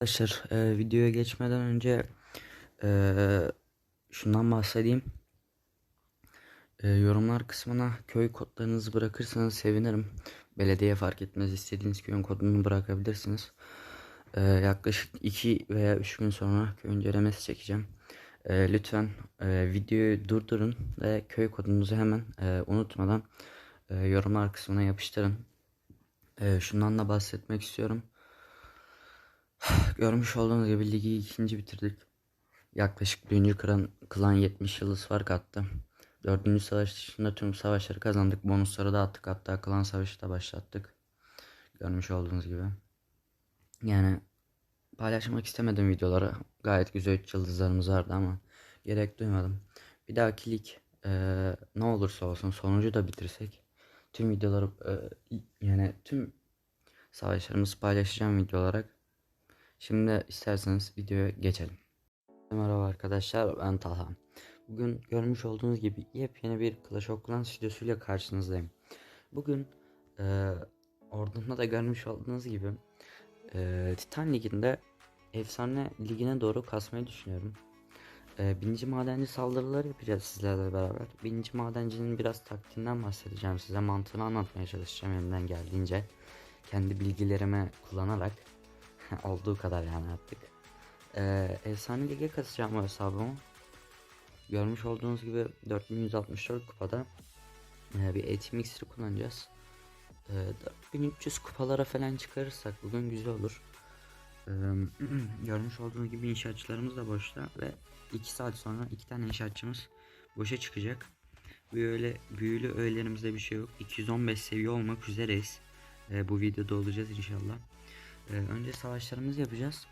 Arkadaşlar e, videoya geçmeden önce e, şundan bahsedeyim. E, yorumlar kısmına köy kodlarınızı bırakırsanız sevinirim. Belediye fark etmez istediğiniz köyün kodunu bırakabilirsiniz. E, yaklaşık 2 veya 3 gün sonra köy incelemesi çekeceğim. E, lütfen e, videoyu durdurun ve köy kodunuzu hemen e, unutmadan e, yorumlar kısmına yapıştırın. E, şundan da bahsetmek istiyorum. Görmüş olduğunuz gibi ligi ikinci bitirdik. Yaklaşık birinci klan, klan 70 yıldız fark attı. Dördüncü savaş dışında tüm savaşları kazandık. Bonusları da attık. Hatta klan savaşı da başlattık. Görmüş olduğunuz gibi. Yani paylaşmak istemedim videoları. Gayet güzel 3 yıldızlarımız vardı ama gerek duymadım. Bir dahaki lig eee, ne olursa olsun sonucu da bitirsek tüm videoları eee, yani tüm savaşlarımızı paylaşacağım video olarak. Şimdi isterseniz videoya geçelim. Merhaba arkadaşlar ben Talha. Bugün görmüş olduğunuz gibi yepyeni bir Clash of Clans videosuyla karşınızdayım. Bugün e, ordumda da görmüş olduğunuz gibi e, Titan Ligi'nde efsane ligine doğru kasmayı düşünüyorum. E, bininci madenci saldırıları yapacağız sizlerle beraber. Bininci madencinin biraz taktiğinden bahsedeceğim size. Mantığını anlatmaya çalışacağım elimden geldiğince. Kendi bilgilerimi kullanarak. Olduğu kadar yani artık. Ee, efsane lige kasacağım bu hesabımı. Görmüş olduğunuz gibi 4164 kupada e, bir eğitim iksiri kullanacağız. E, 4300 kupalara falan çıkarırsak bugün güzel olur. E, görmüş olduğunuz gibi inşaatçılarımız da boşta ve 2 saat sonra 2 tane inşaatçımız boşa çıkacak. Böyle büyülü öğelerimizde bir şey yok. 215 seviye olmak üzereyiz. E, bu videoda olacağız inşallah. E, önce savaşlarımızı yapacağız.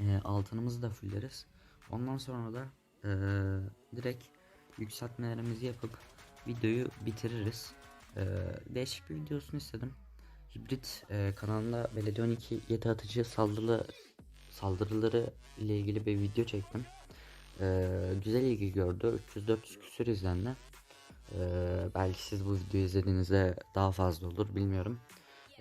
E, altınımızı da fulleriz. Ondan sonra da e, direkt yükseltmelerimizi yapıp videoyu bitiririz. E, değişik bir videosunu istedim. Hibrit e, kanalında Belediye 12 yedi atıcı saldırı saldırıları ile ilgili bir video çektim. E, güzel ilgi gördü. 300-400 küsür izlendi. E, belki siz bu videoyu izlediğinizde daha fazla olur bilmiyorum.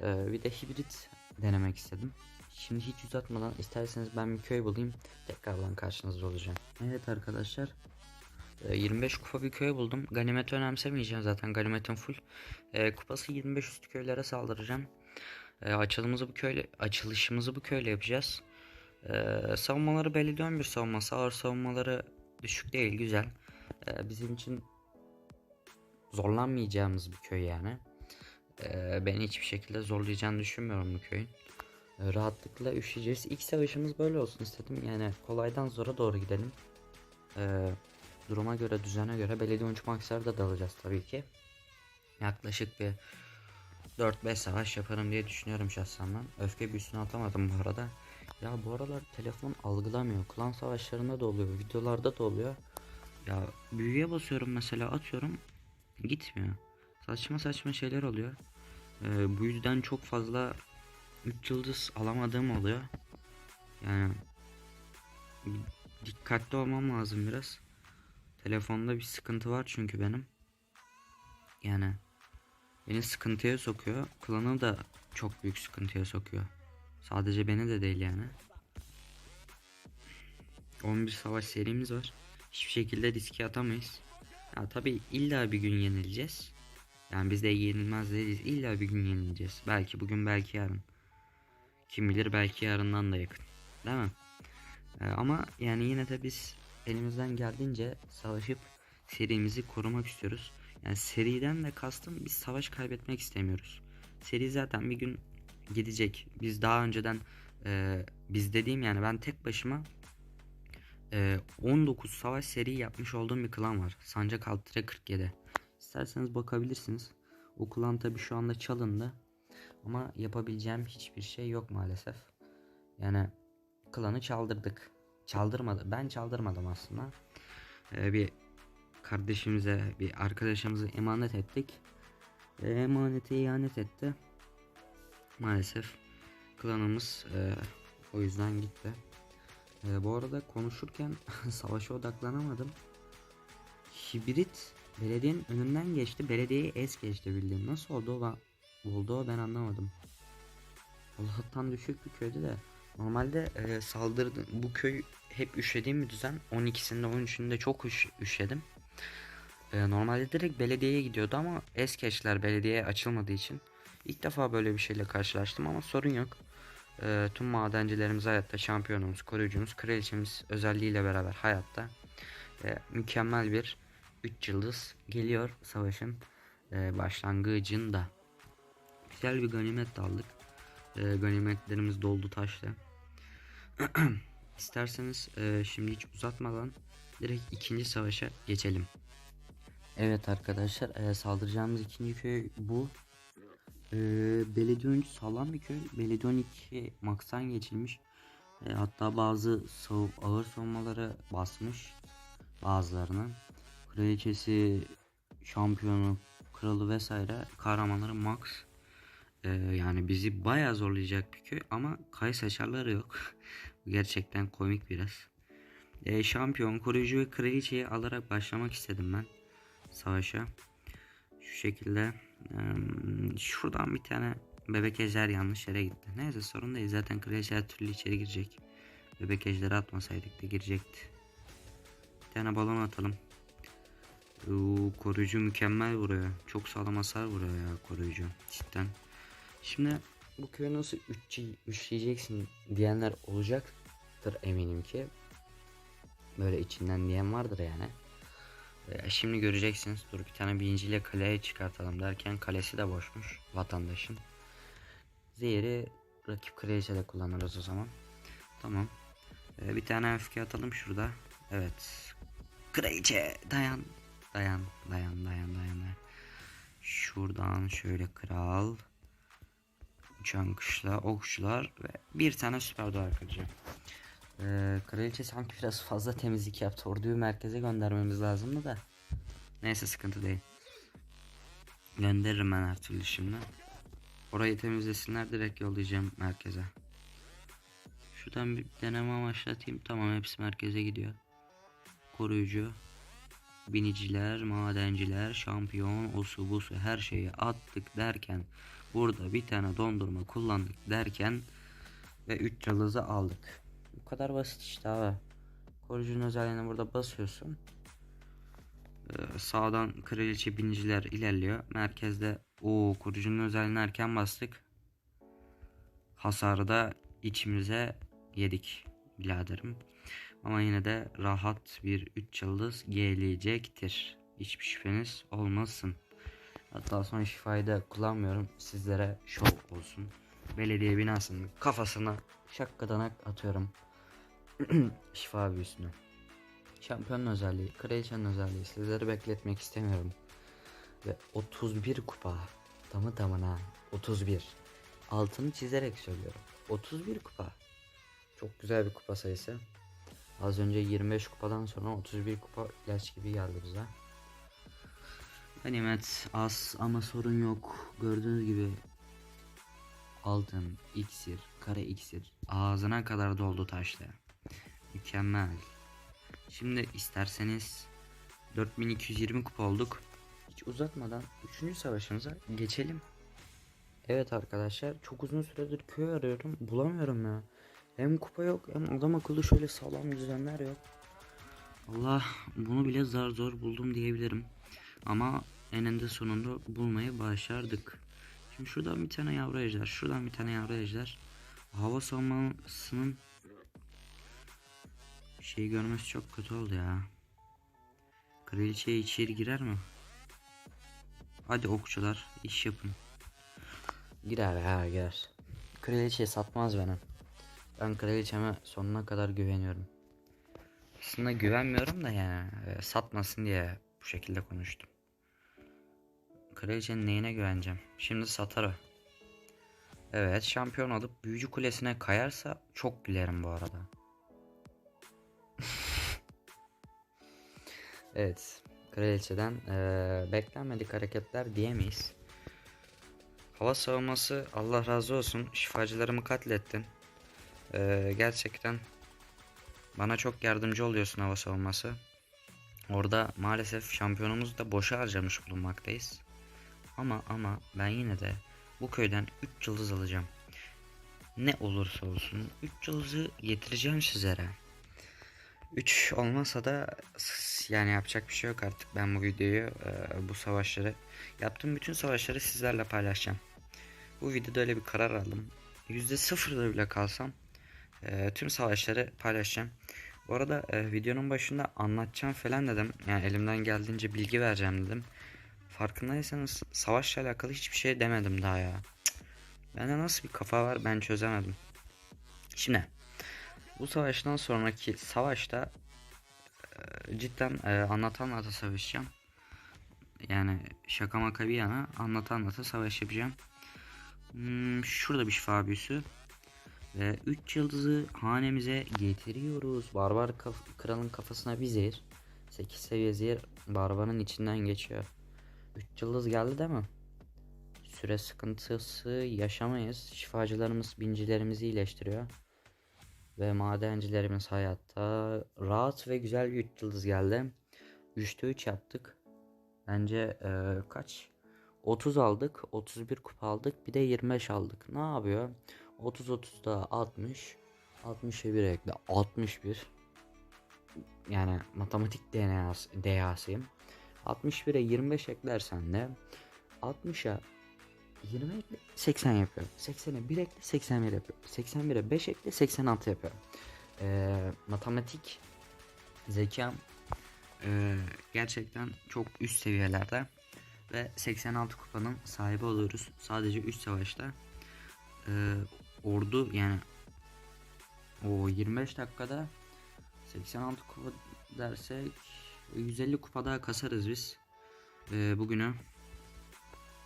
E, bir de hibrit denemek istedim. Şimdi hiç uzatmadan isterseniz ben bir köy bulayım. Tekrardan karşınızda olacağım. Evet arkadaşlar. e, 25 kupa bir köy buldum. Ganimeti önemsemeyeceğim zaten. Ganimetim full. E, kupası 25 üstü köylere saldıracağım. E, açılımımızı bu köyle açılışımızı bu köyle yapacağız. E, savunmaları belli bir savunması. Ağır savunmaları düşük değil. Güzel. Bizim için zorlanmayacağımız bir köy yani. E, beni hiçbir şekilde zorlayacağını düşünmüyorum bu köyün. E, rahatlıkla üşüyeceğiz. İlk savaşımız böyle olsun istedim. Yani kolaydan zora doğru gidelim. E, duruma göre, düzene göre belediye uçma aksarı da alacağız tabii ki. Yaklaşık bir 4-5 savaş yaparım diye düşünüyorum şahsen ben. Öfke büyüsünü atamadım bu arada. Ya bu aralar telefon algılamıyor. Klan savaşlarında da oluyor, videolarda da oluyor. Ya büyüye basıyorum mesela atıyorum gitmiyor. Saçma saçma şeyler oluyor. Ee, bu yüzden çok fazla 3 yıldız alamadığım oluyor. Yani dikkatli olmam lazım biraz. Telefonda bir sıkıntı var çünkü benim. Yani beni sıkıntıya sokuyor. Klanı da çok büyük sıkıntıya sokuyor. Sadece beni de değil yani. 11 savaş serimiz var. Hiçbir şekilde riske atamayız. Ya tabi illa bir gün yenileceğiz. Yani biz de yenilmez değiliz. İlla bir gün yenileceğiz. Belki bugün belki yarın. Kim bilir belki yarından da yakın. Değil mi? Ee, ama yani yine de biz elimizden geldiğince savaşıp serimizi korumak istiyoruz. Yani seriden de kastım biz savaş kaybetmek istemiyoruz. Seri zaten bir gün gidecek. Biz daha önceden e, biz dediğim yani ben tek başıma e, 19 savaş seri yapmış olduğum bir klan var. Sancak Altıra 47. İsterseniz bakabilirsiniz. O klan tabi şu anda çalındı. Ama yapabileceğim hiçbir şey yok maalesef. Yani klanı çaldırdık. Çaldırmadı. Ben çaldırmadım aslında. Ee, bir kardeşimize, bir arkadaşımızı emanet ettik. Ve emanete ihanet etti. Maalesef klanımız e, o yüzden gitti. E, bu arada konuşurken savaşa odaklanamadım. Hibrit belediyenin önünden geçti. Belediyeyi es geçti bildiğin. Nasıl oldu o, oldu o ben anlamadım. Allah'tan düşük bir köydü de Normalde e, saldırdı bu köy hep üşediğim bir düzen. 12'sinde 13'ünde çok üş, üşedim. E, normalde direkt belediyeye gidiyordu ama Eskeçler belediyeye açılmadığı için ilk defa böyle bir şeyle karşılaştım ama sorun yok. E, tüm madencilerimiz hayatta, şampiyonumuz, koruyucumuz, kraliçemiz özelliğiyle beraber hayatta. E, mükemmel bir 3 yıldız geliyor savaşın e, başlangıcında. Güzel bir ganimet aldık. E, ganimetlerimiz doldu taştı. İsterseniz e, şimdi hiç uzatmadan direkt ikinci savaşa geçelim. Evet arkadaşlar e, saldıracağımız ikinci köy bu. E, belediye 13 sağlam bir köy. Belediye 12 max'tan geçilmiş. E, hatta bazı sav ağır savunmaları basmış bazılarını. Kraliçesi, şampiyonu, kralı vesaire kahramanları max. E, yani bizi bayağı zorlayacak bir köy ama kay saçarları yok. Gerçekten komik biraz. E, şampiyon, koruyucu ve kraliçeyi alarak başlamak istedim ben savaşa. Şu şekilde e, şuradan bir tane bebek ejder yanlış yere gitti. Neyse sorun değil zaten kraliçe her türlü içeri girecek. Bebek ejderi atmasaydık da girecekti. Bir tane balon atalım. Oo, koruyucu mükemmel vuruyor. Çok sağlam hasar vuruyor ya koruyucu. Cidden. Şimdi bu köyü nasıl üç, üçleyeceksin diyenler olacaktır eminim ki. Böyle içinden diyen vardır yani. Ee, şimdi göreceksiniz. Dur bir tane birinciyle kaleye çıkartalım derken kalesi de boşmuş vatandaşın. Zehri rakip kraliçe de kullanırız o zaman. Tamam. Ee, bir tane öfke atalım şurada. Evet. Kraliçe dayan. Dayan dayan dayan dayan. Şuradan şöyle kral. Uçan kuşlar, okçular ve bir tane süper duvar kıracağım. Ee, kraliçe sanki biraz fazla temizlik yaptı. Orduyu merkeze göndermemiz lazımdı da. Neyse sıkıntı değil. Gönderirim ben her türlü şimdi. Orayı temizlesinler direkt yollayacağım merkeze. Şuradan bir deneme amaçlatayım. Tamam hepsi merkeze gidiyor. Koruyucu. Biniciler, madenciler, şampiyon, osu busu her şeyi attık derken burada bir tane dondurma kullandık derken ve 3 yıldızı aldık. Bu kadar basit işte abi. Koruyucunun özelliğine burada basıyorsun. Ee, sağdan kraliçe biniciler ilerliyor. Merkezde o koruyucunun özelliğini erken bastık. Hasarı da içimize yedik biraderim. Ama yine de rahat bir 3 yıldız gelecektir. Hiçbir şüpheniz olmasın. Hatta son şifayı da kullanmıyorum. Sizlere şov olsun. Belediye binasının kafasına şakkadanak atıyorum. Şifa büyüsünü. Şampiyonun özelliği, kraliçenin özelliği. Sizleri bekletmek istemiyorum. Ve 31 kupa. Tamı tamına 31. Altını çizerek söylüyorum. 31 kupa. Çok güzel bir kupa sayısı. Az önce 25 kupadan sonra 31 kupa ilaç gibi geldi bize. Ganimet az ama sorun yok. Gördüğünüz gibi altın, iksir, kare iksir ağzına kadar doldu taşla. Mükemmel. Şimdi isterseniz 4220 kupa olduk. Hiç uzatmadan 3. savaşımıza geçelim. Evet arkadaşlar çok uzun süredir köy arıyorum bulamıyorum ya. Hem kupa yok hem adam akıllı şöyle sağlam düzenler yok. Allah bunu bile zar zor buldum diyebilirim. Ama eninde sonunda bulmayı başardık. Şimdi şuradan bir tane yavru ejder, şuradan bir tane yavru ejder. Hava savunmasının şey görmesi çok kötü oldu ya. Kraliçe içeri girer mi? Hadi okçular iş yapın. Girer ha girer. Kraliçeyi satmaz benim. Ben kraliçeme sonuna kadar güveniyorum. Aslında güvenmiyorum da yani e, satmasın diye bu şekilde konuştum. Kraliçenin neyine güveneceğim? Şimdi satar o. Evet şampiyon olup büyücü kulesine kayarsa çok gülerim bu arada. evet kraliçeden eee, beklenmedik hareketler diyemeyiz. Hava savunması Allah razı olsun şifacılarımı katlettin. Eee, gerçekten bana çok yardımcı oluyorsun hava savunması. Orada maalesef şampiyonumuzu da boşa harcamış bulunmaktayız. Ama ama ben yine de bu köyden 3 yıldız alacağım. Ne olursa olsun 3 yıldızı getireceğim sizlere. 3 olmasa da yani yapacak bir şey yok artık. Ben bu videoyu e, bu savaşları yaptığım bütün savaşları sizlerle paylaşacağım. Bu videoda öyle bir karar aldım. %0'da bile kalsam e, tüm savaşları paylaşacağım. Bu arada e, videonun başında anlatacağım falan dedim. Yani elimden geldiğince bilgi vereceğim dedim. Farkındaysanız savaşla alakalı hiçbir şey demedim daha ya. Bende nasıl bir kafa var ben çözemedim. Şimdi bu savaştan sonraki savaşta e, cidden e, anlata anlata savaşacağım. Yani şaka maka bir yana anlata anlata savaş yapacağım. Hmm, şurada bir şifa büyüsü. Ve 3 yıldızı hanemize getiriyoruz. Barbar kaf- kralın kafasına bir zehir. 8 seviye zehir barbarın içinden geçiyor. 3 yıldız geldi değil mi? Süre sıkıntısı yaşamayız. Şifacılarımız bincilerimizi iyileştiriyor. Ve madencilerimiz hayatta. Rahat ve güzel bir 3 yıldız geldi. 3'te 3 yaptık. Bence eee, kaç? 30 aldık. 31 kupa aldık. Bir de 25 aldık. Ne yapıyor? 30 30 da 60. 60'a 1 ekle. 61. Yani matematik DNA'sı, DNA'sıyım. 61'e 25 eklersen de 60'a 20 ekle 80 yapıyor. 80'e 1 ekle 81 yapıyor. 81'e 5 ekle 86 yapıyor. Ee, matematik zekam ee, gerçekten çok üst seviyelerde ve 86 kupanın sahibi oluyoruz. Sadece 3 savaşta. Ee, ordu yani o 25 dakikada 86 kupa dersek 150 kupa daha kasarız biz. Ee, bugünü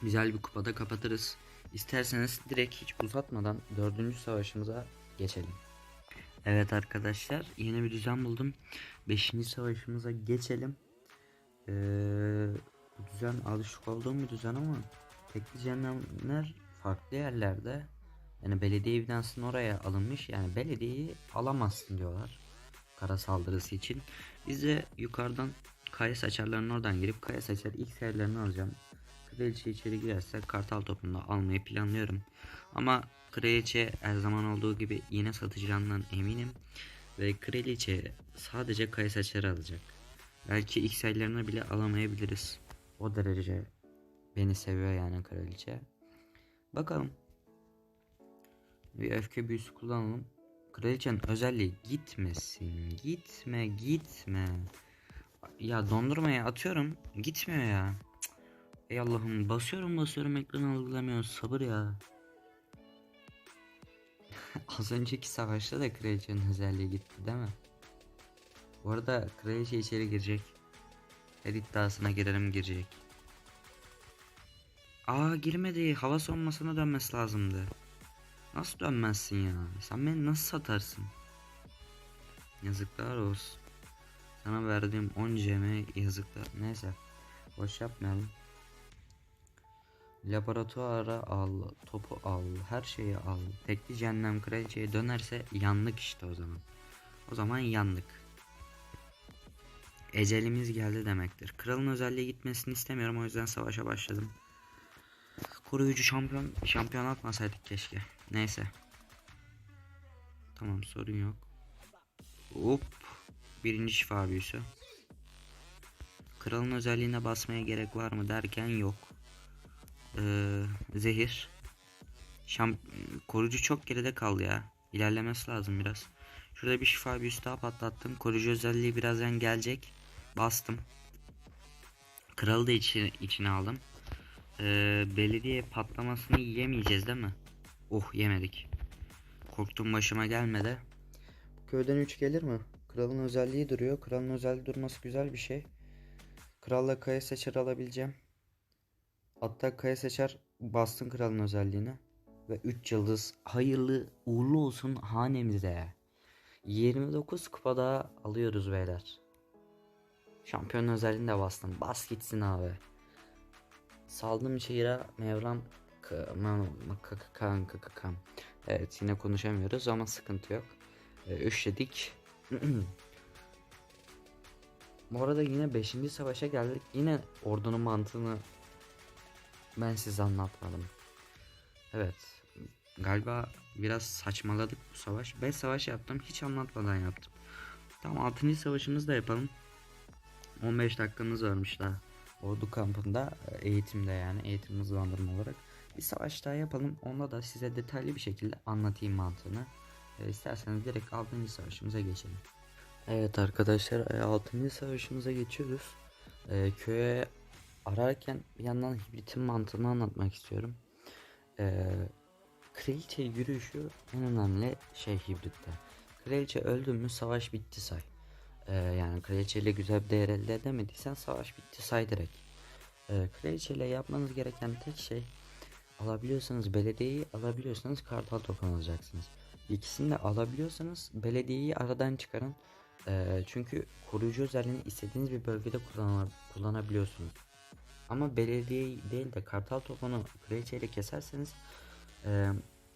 güzel bir kupada kapatırız. İsterseniz direkt hiç uzatmadan dördüncü savaşımıza geçelim. Evet arkadaşlar yeni bir düzen buldum. Beşinci savaşımıza geçelim. Ee, bu düzen alışık olduğum bir düzen ama tekli cehennemler farklı yerlerde. Yani belediye evidansının oraya alınmış. Yani belediyeyi alamazsın diyorlar. Kara saldırısı için. Biz de yukarıdan kaya saçarlarının oradan girip kaya saçar ilk serilerini alacağım. Kraliçe içeri girerse kartal topunu almayı planlıyorum. Ama kraliçe her zaman olduğu gibi yine satacağından eminim. Ve kraliçe sadece kaya saçarı alacak. Belki ilk serilerini bile alamayabiliriz. O derece beni seviyor yani kraliçe. Bakalım. Bir öfke büyüsü kullanalım. Kraliçenin özelliği gitmesin. Gitme gitme. Ya dondurmaya atıyorum. Gitmiyor ya. Cık. Ey Allah'ım basıyorum basıyorum ekranı algılamıyor. Sabır ya. Az önceki savaşta da kraliçenin özelliği gitti değil mi? Bu arada kraliçe içeri girecek. Her iddiasına girerim girecek. Aa girmedi. Hava sonmasına dönmesi lazımdı. Nasıl dönmezsin ya? Sen beni nasıl satarsın? Yazıklar olsun. Sana verdiğim 10 ceme yazıklar. Neyse. Boş yapmayalım. Laboratuvara al, topu al, her şeyi al. Tekli cehennem kraliçeye dönerse yandık işte o zaman. O zaman yandık. Ecelimiz geldi demektir. Kralın özelliği gitmesini istemiyorum o yüzden savaşa başladım. Koruyucu şampiyon şampiyon atmasaydık keşke. Neyse. Tamam sorun yok. Hop. Birinci şifa büyüsü. Kralın özelliğine basmaya gerek var mı derken yok. Ee, zehir. Şam koruyucu çok geride kaldı ya. İlerlemesi lazım biraz. Şurada bir şifa büyüsü daha patlattım. Koruyucu özelliği birazdan gelecek. Bastım. Kralı da içi, içine aldım. Ee, belediye patlamasını yemeyeceğiz değil mi? Oh yemedik. Korktuğum başıma gelmedi. Köyden 3 gelir mi? Kralın özelliği duruyor. Kralın özelliği durması güzel bir şey. Kralla kaya seçer alabileceğim. Hatta kaya seçer bastın kralın özelliğini. Ve 3 yıldız hayırlı uğurlu olsun hanemize. 29 kupa daha alıyoruz beyler. Şampiyon özelliğini de bastım. Bas gitsin abi. Saldım şehire Mevlam kan-. Evet yine konuşamıyoruz ama sıkıntı yok. Ee, üşledik. Bu arada yine 5. savaşa geldik. Yine ordunun mantığını ben size anlatmadım. Evet. galiba biraz saçmaladık bu savaş. 5 savaş yaptım hiç anlatmadan yaptım. Tamam 6. savaşımızı da yapalım. 15 dakikamız varmış daha. Ordu kampında e, eğitimde yani eğitim hızlandırma olarak. Bir savaş daha yapalım. Onda da size detaylı bir şekilde anlatayım mantığını. E, isterseniz direkt 6. savaşımıza geçelim. Evet arkadaşlar 6. savaşımıza geçiyoruz. E, köye ararken bir yandan hibritin mantığını anlatmak istiyorum. E, kraliçe yürüyüşü en önemli şey hibritte. Kraliçe öldü mü savaş bitti say. E, yani kraliçeyle güzel bir değer elde edemediysen savaş bitti say direkt. E, kraliçeyle yapmanız gereken tek şey alabiliyorsanız belediyeyi alabiliyorsanız kartal token alacaksınız. İkisini de alabiliyorsanız belediyeyi aradan çıkarın. Ee, çünkü koruyucu özelliğini istediğiniz bir bölgede kullan kullanabiliyorsunuz. Ama belediye değil de kartal topunu kraliçe ile keserseniz e,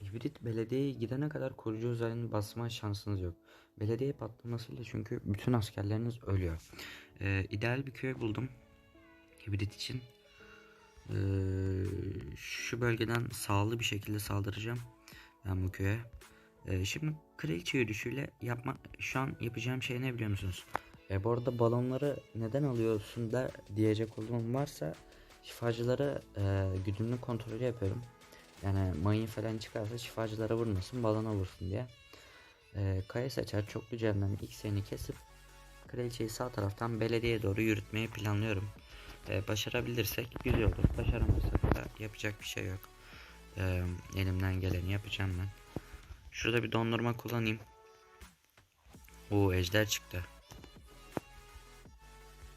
hibrit belediyeye gidene kadar koruyucu özelliğini basma şansınız yok. Belediye patlamasıyla çünkü bütün askerleriniz ölüyor. Ee, ideal bir köy buldum hibrit için. Ee, şu bölgeden sağlı bir şekilde saldıracağım ben bu köye. Ee, şimdi kraliçe yürüyüşüyle yapma şu an yapacağım şey ne biliyor musunuz? E, bu arada balonları neden alıyorsun da diyecek olduğum varsa şifacılara e, güdümlü kontrolü yapıyorum. Yani mayın falan çıkarsa şifacılara vurmasın balona vursun diye. E, kaya seçer çoklu cehennem X'ini kesip kraliçeyi sağ taraftan belediyeye doğru yürütmeyi planlıyorum. E, başarabilirsek güzel olur. Başaramazsak da yapacak bir şey yok. E, elimden geleni yapacağım ben. Şurada bir dondurma kullanayım. O ejder çıktı.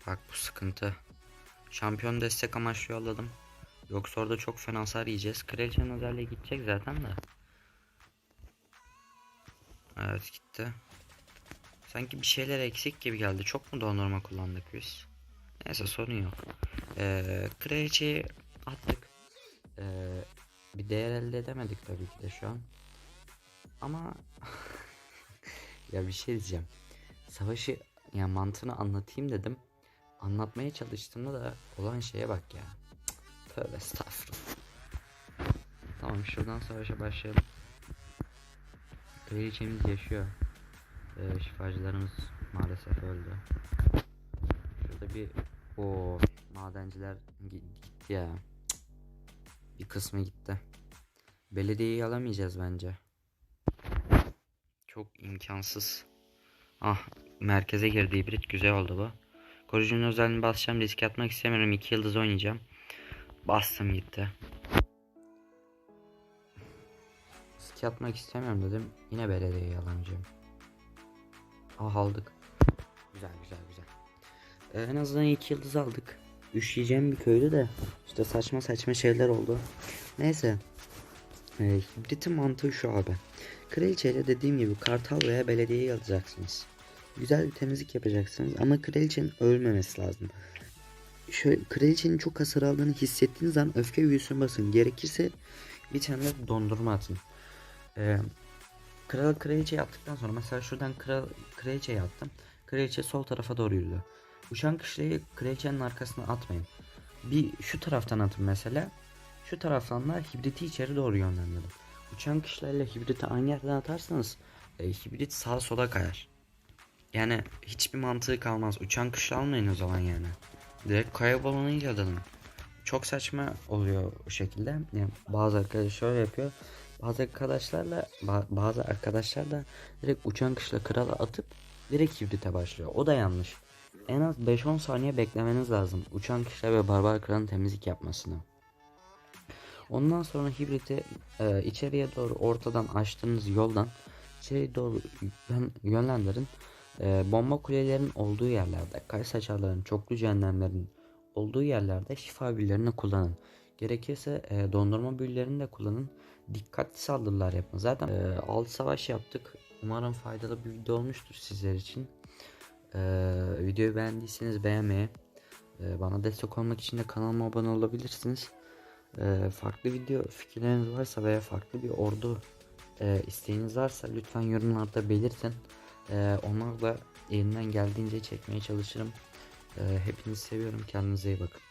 Bak bu sıkıntı. Şampiyon destek amaçlı yolladım. Yoksa orada çok fena hasar yiyeceğiz. Kraliçenin özelliği gidecek zaten de. Evet gitti. Sanki bir şeyler eksik gibi geldi. Çok mu dondurma kullandık biz? Neyse sorun yok. Ee, kraliçeyi attık. Ee, bir değer elde edemedik tabii ki de şu an. Ama ya bir şey diyeceğim. Savaşı ya mantığını anlatayım dedim. Anlatmaya çalıştığımda da olan şeye bak ya. Tövbe estağfurullah. Tamam şuradan savaşa başlayalım. Kraliçemiz yaşıyor. Ee, şifacılarımız maalesef öldü. Şurada bir o madenciler gi- gitti ya. Bir kısmı gitti. Belediyeyi alamayacağız bence. Çok imkansız. Ah merkeze girdi hibrit güzel oldu bu. Koruyucunun özelliğini basacağım riske atmak istemiyorum. 2 yıldız oynayacağım. Bastım gitti. Riske atmak istemiyorum dedim. Yine belediyeyi alamayacağım. Ah aldık. Güzel güzel güzel. Ee, en azından 2 yıldız aldık. Üşüyeceğim bir köydü de işte saçma saçma şeyler oldu. Neyse. Ee, hibritin mantığı şu abi. Kraliçeyle dediğim gibi kartal veya belediyeyi alacaksınız. Güzel bir temizlik yapacaksınız ama kraliçenin ölmemesi lazım. Şöyle kraliçenin çok hasar aldığını hissettiğiniz an öfke büyüsüne basın. Gerekirse bir tane dondurma atın. Ee, kral kraliçe yaptıktan sonra mesela şuradan kral kraliçeyi attım. Kraliçe sol tarafa doğru yürüdü. Uçan kışlayı kraliçenin arkasına atmayın. Bir şu taraftan atın mesela. Şu taraftan da hibriti içeri doğru yönlendirin. Uçan kışlayla hibriti aynı yerden atarsanız e, hibrit sağa sola kayar. Yani hiçbir mantığı kalmaz. Uçan kışla almayın o zaman yani. Direkt kaya balonuyla dalın. Çok saçma oluyor o şekilde. Yani bazı arkadaşlar şöyle yapıyor. Bazı arkadaşlarla ba- bazı arkadaşlar da direkt uçan kışla krala atıp direkt hibrite başlıyor. O da yanlış. En az 5-10 saniye beklemeniz lazım. Uçan kışla ve barbar kralın temizlik yapmasını. Ondan sonra hibriti e, içeriye doğru ortadan açtığınız yoldan içeri doğru yön- yönlendirin. E, bomba kulelerin olduğu yerlerde, kay saçarların, çoklu cehennemlerin olduğu yerlerde şifa büyülerini kullanın. Gerekirse e, dondurma büyülerini de kullanın. Dikkatli saldırılar yapın. Zaten e, 6 savaş yaptık. Umarım faydalı bir video olmuştur sizler için. E, videoyu beğendiyseniz beğenmeyi, e, bana destek olmak için de kanalıma abone olabilirsiniz. E, farklı video fikirleriniz varsa veya farklı bir ordu e, isteğiniz varsa lütfen yorumlarda belirtin. E, onlarla elimden geldiğince çekmeye çalışırım. E, hepinizi seviyorum. Kendinize iyi bakın.